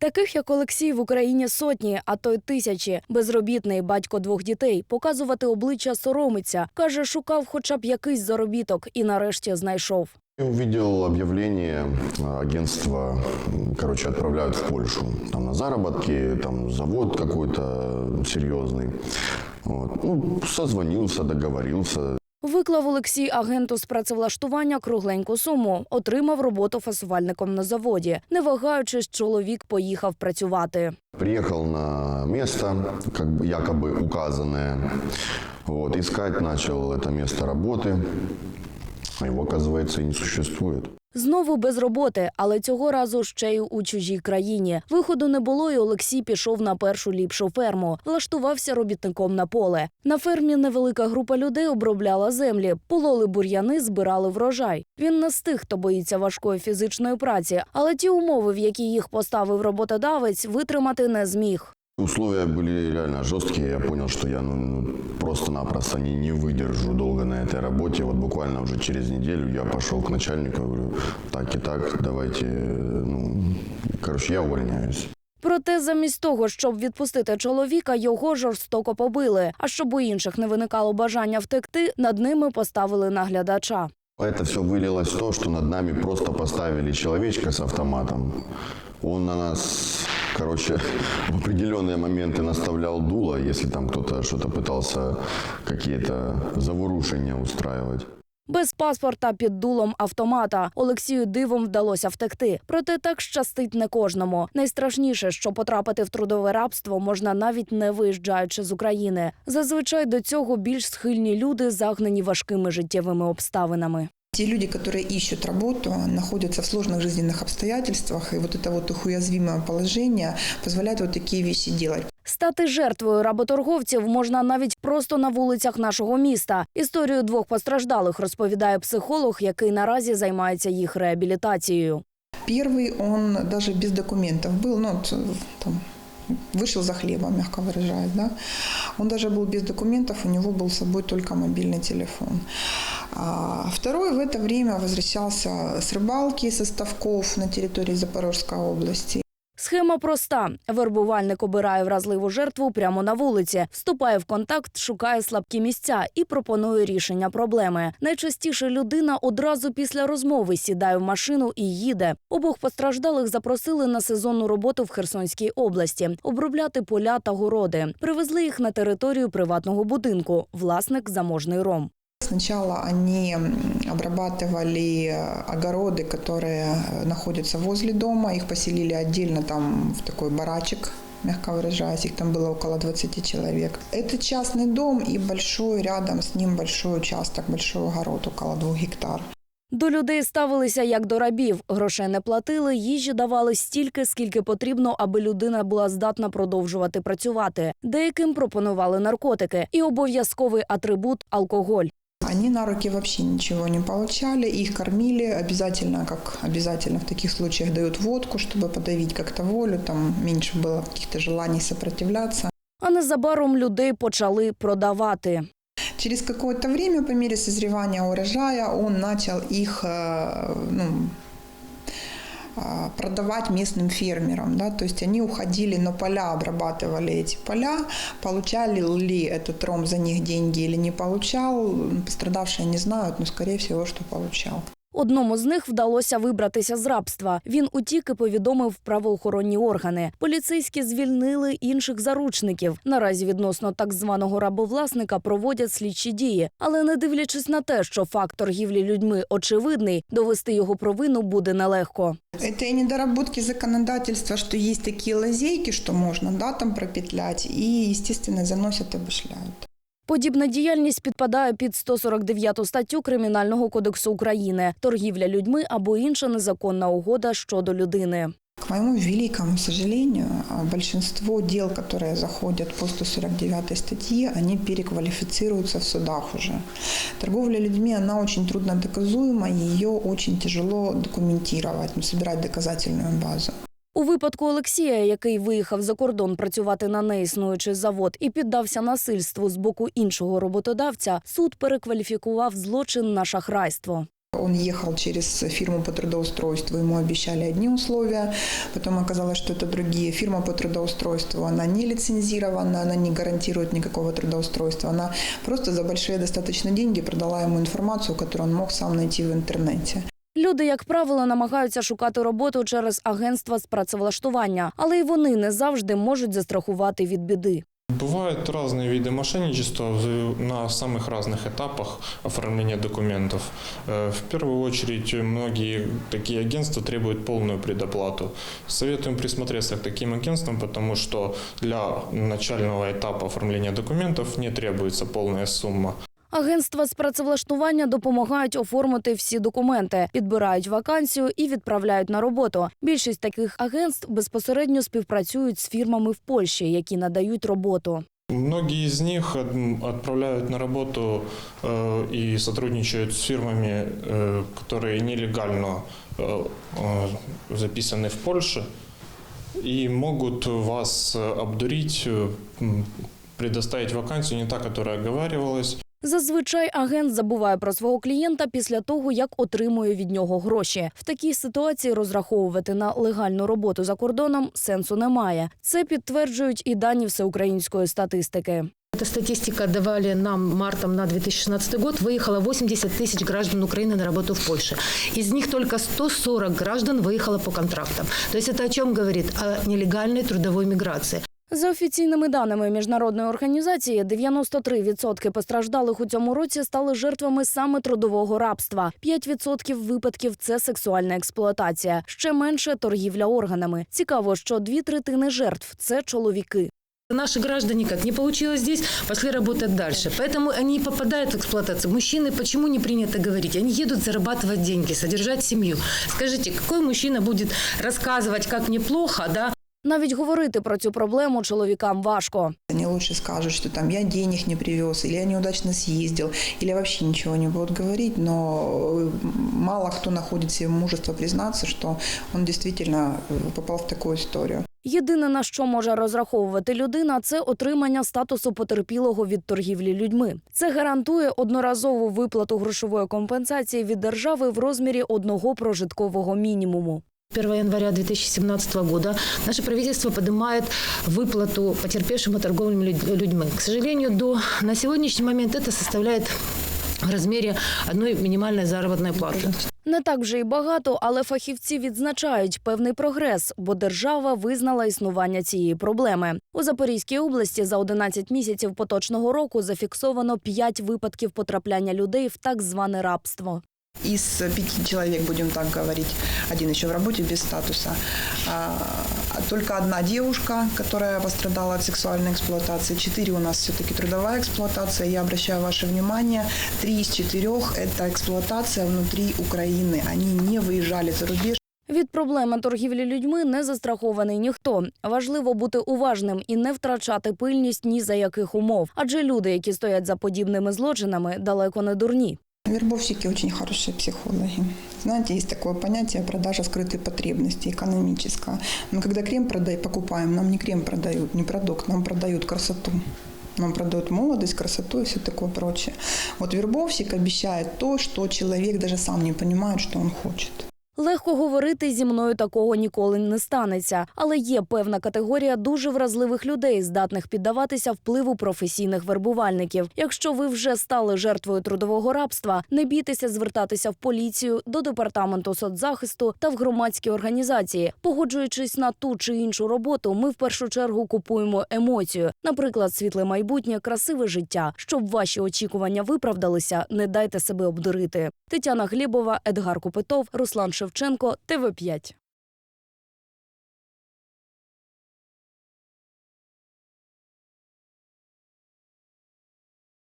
Таких як Олексій в Україні сотні, а то й тисячі. Безробітний батько двох дітей показувати обличчя соромиться. каже, шукав хоча б якийсь заробіток і нарешті знайшов. Увидел объявление агентства, короче, отправляют в Польшу. Там на заработки, там завод какой-то серьезный. Вот. Ну, созвонился, договорился. Виклав Олексій агенту з працевлаштування кругленьку суму, отримав роботу фасувальником на заводі. Не вагаючись, чоловік поїхав працювати. Приехал на место, как бы якобы указанное. Вот, искать начал это место работы. А Его, оказывается, и не существует. Знову без роботи, але цього разу ще й у чужій країні. Виходу не було, і Олексій пішов на першу ліпшу ферму. Влаштувався робітником на поле. На фермі невелика група людей обробляла землі, пололи бур'яни, збирали врожай. Він не з тих, хто боїться важкої фізичної праці, але ті умови, в які їх поставив роботодавець, витримати не зміг. Условия были реально жесткие. Я понял, что я ну, ну, просто-напросто не, не выдержу долго на этой работе. Вот буквально уже через неделю я пошел к начальнику и говорю, так и так, давайте, э, ну, короче, я увольняюсь. Проте, замість того, щоб відпустити чоловіка, його жорстоко побили. А щоб у інших не виникало бажання втекти, над ними поставили наглядача. Это все вылилось в то, что над нами просто поставили человечка с автоматом. Он на нас, короче, в определенные моменты наставлял дуло, если там кто-то что-то пытался какие-то заворушения устраивать. Без паспорта під дулом автомата Олексію дивом вдалося втекти. Проте так щастить не кожному. Найстрашніше, що потрапити в трудове рабство можна навіть не виїжджаючи з України. Зазвичай до цього більш схильні люди, загнані важкими життєвими обставинами. Те люди, которые ищут работу, находятся в сложных жизненных обстоятельствах, и вот это вот их уязвимое положение позволяет вот такие вещи делать. Стати жертвою работорговців можна навіть просто на вулицях нашого міста. Історію двох постраждалих розповідає психолог, який наразі займається їх реабілітацією. Первый, он даже без документов был, ну, вот, там, вышел за хлебом, мягко выражаясь, да. Он даже был без документов, у него был с собой только мобильный телефон. Второй в это время возвращался с рыбалки, со ставков на территории Запорожской области. Схема проста: вербувальник обирає вразливу жертву прямо на вулиці, вступає в контакт, шукає слабкі місця і пропонує рішення проблеми. Найчастіше людина одразу після розмови сідає в машину і їде. Обох постраждалих запросили на сезонну роботу в Херсонській області обробляти поля та городи. Привезли їх на територію приватного будинку. Власник заможний ром. Сначала они м, обрабатывали э, огороды, которые э, находятся возле дома. Их поселили отдельно там в такой барачек, мягко выражаясь. Их там было около 20 человек. Это частный дом и большой, рядом с ним большой участок, большой огород, около двух гектар. До людей ставилися як до рабів. Грошей не платили, їжі давали стільки, скільки потрібно, аби людина була здатна продовжувати працювати. Деяким пропонували наркотики і обов'язковий атрибут алкоголь. Они на руки вообще ничего не получали, их кормили обязательно, как обязательно в таких случаях дают водку, чтобы подавить как-то волю, там меньше было каких-то желаний сопротивляться. А незабаром людей почали продавати. Через какое-то время, по мере созревания урожая, он начал их э, ну, а, продавать местным фермерам. Да? То есть они уходили на поля, обрабатывали эти поля, получали ли этот ром за них деньги или не получал, пострадавшие не знают, но скорее всего, что получал. Одному з них вдалося вибратися з рабства. Він утік і повідомив правоохоронні органи. Поліцейські звільнили інших заручників. Наразі відносно так званого рабовласника проводять слідчі дії. Але не дивлячись на те, що факт торгівлі людьми очевидний, довести його провину буде нелегко. Это и недоработки законодательства, что есть такие лазейки, что можно да, там пропетлять, и, естественно, заносят и. Подібна діяльність підпадає під 149 статтю Кримінального кодексу України торгівля людьми або інша незаконна угода щодо людини. К моему великому сожалению, большинство дел, которые заходят по 149 статье, они переквалифицируются в судах уже. Торговля людьми, она очень трудно доказуема, ее очень тяжело документировать, собирать доказательную базу. У випадку Олексія, який виїхав за кордон працювати на неіснуючий завод і піддався насильству з боку іншого роботодавця, суд перекваліфікував злочин на шахрайство. Он ехал через фирму по трудоустройству, ему обещали одни условия, потом оказалось, что это другие. Фирма по трудоустройству, она не лицензирована, она не гарантирует никакого трудоустройства. Она просто за большие достаточно деньги продала ему информацию, которую он мог сам найти в интернете. Люди, як правило, намагаються шукати роботу через агентства з працевлаштування, але й вони не завжди можуть застрахувати від біди. Бывают разные виды мошенничества в- на самых разных этапах оформления документов. Э, В первую очередь, многие такие агентства требуют полную предоплату. Советуем присмотреться к таким агентствам, потому что для начального этапа оформления документов не требуется полная сумма. Агентства з працевлаштування допомагають оформити всі документи, підбирають вакансію і відправляють на роботу. Більшість таких агентств безпосередньо співпрацюють з фірмами в Польщі, які надають роботу. Многие из них м, отправляют на работу э, и сотрудничают с фирмами, э, которые нелегально э, э, записаны в Польше и могут вас э, обдурить, э, м, предоставить вакансию не та, которая оговаривалась. Зазвичай агент забуває про свого клієнта після того, як отримує від нього гроші. В такій ситуації розраховувати на легальну роботу за кордоном сенсу немає. Це підтверджують і дані всеукраїнської статистики. Эта статистика давали нам мартом на 2016 год. Выехало 80 тысяч граждан Украины на работу в Польше. Из них только 140 граждан выехало по контрактам. То есть это о чем говорит? О нелегальной трудовой миграции. За офіційними даними міжнародної організації, 93% постраждалих у цьому році стали жертвами саме трудового рабства. 5% випадків це сексуальна експлуатація. Ще менше торгівля органами. Цікаво, що дві третини жертв це чоловіки. Наши граждане как не получилось здесь, пошли работать дальше. Поэтому они и попадают в эксплуатацию. Мужчины почему не принято говорить? Они едут зарабатывать деньги, содержать семью. Скажите, какой мужчина будет рассказывать, как неплохо, да, Навіть говорити про цю проблему чоловікам важко. Они лучше скажут, что там я денег не привез, или я неудачно съездил, или вообще ничего не будут говорить, но э, мало кто находит себе мужество признаться, что он действительно э, попал в такую историю. Єдине на що може розраховувати людина, це отримання статусу потерпілого від торгівлі людьми. Це гарантує одноразову виплату грошової компенсації від держави в розмірі одного прожиткового мінімуму. 1 января 2017 года наше правительство поднимает выплату потерпевшим от торговли люд- людьми. К сожалению, до, на сегодняшний момент это составляет в размере одной минимальной заработной платы. Не так вже й багато, але фахівці відзначають певний прогрес, бо держава визнала існування цієї проблеми. У Запорізькій області за 11 місяців поточного року зафіксовано 5 випадків потрапляння людей в так зване рабство. Из пяти человек, будем так говорить, один еще в работе без статуса, а, а только одна девушка, которая пострадала от сексуальной эксплуатации, четыре у нас все-таки трудовая эксплуатация. Я обращаю ваше внимание, три из четырех – это эксплуатация внутри Украины. Они не выезжали за рубеж, Від проблеми торгівлі людьми не застрахований ніхто. Важливо бути уважним і не втрачати пильність ні за яких умов. Адже люди, які стоять за подібними злочинами, далеко не дурні. Вербовщики очень хорошие психологи. Знаете, есть такое понятие продажа скрытой потребности, экономическая. Мы когда крем продай, покупаем, нам не крем продают, не продукт, нам продают красоту. Нам продают молодость, красоту и все такое прочее. Вот вербовщик обещает то, что человек даже сам не понимает, что он хочет. Легко говорити зі мною такого ніколи не станеться, але є певна категорія дуже вразливих людей, здатних піддаватися впливу професійних вербувальників. Якщо ви вже стали жертвою трудового рабства, не бійтеся звертатися в поліцію, до департаменту соцзахисту та в громадські організації. Погоджуючись на ту чи іншу роботу, ми в першу чергу купуємо емоцію, наприклад, світле майбутнє, красиве життя. Щоб ваші очікування виправдалися, не дайте себе обдурити. Тетяна Глібова, Едгар Купитов, Руслан Шевченко, ТВ 5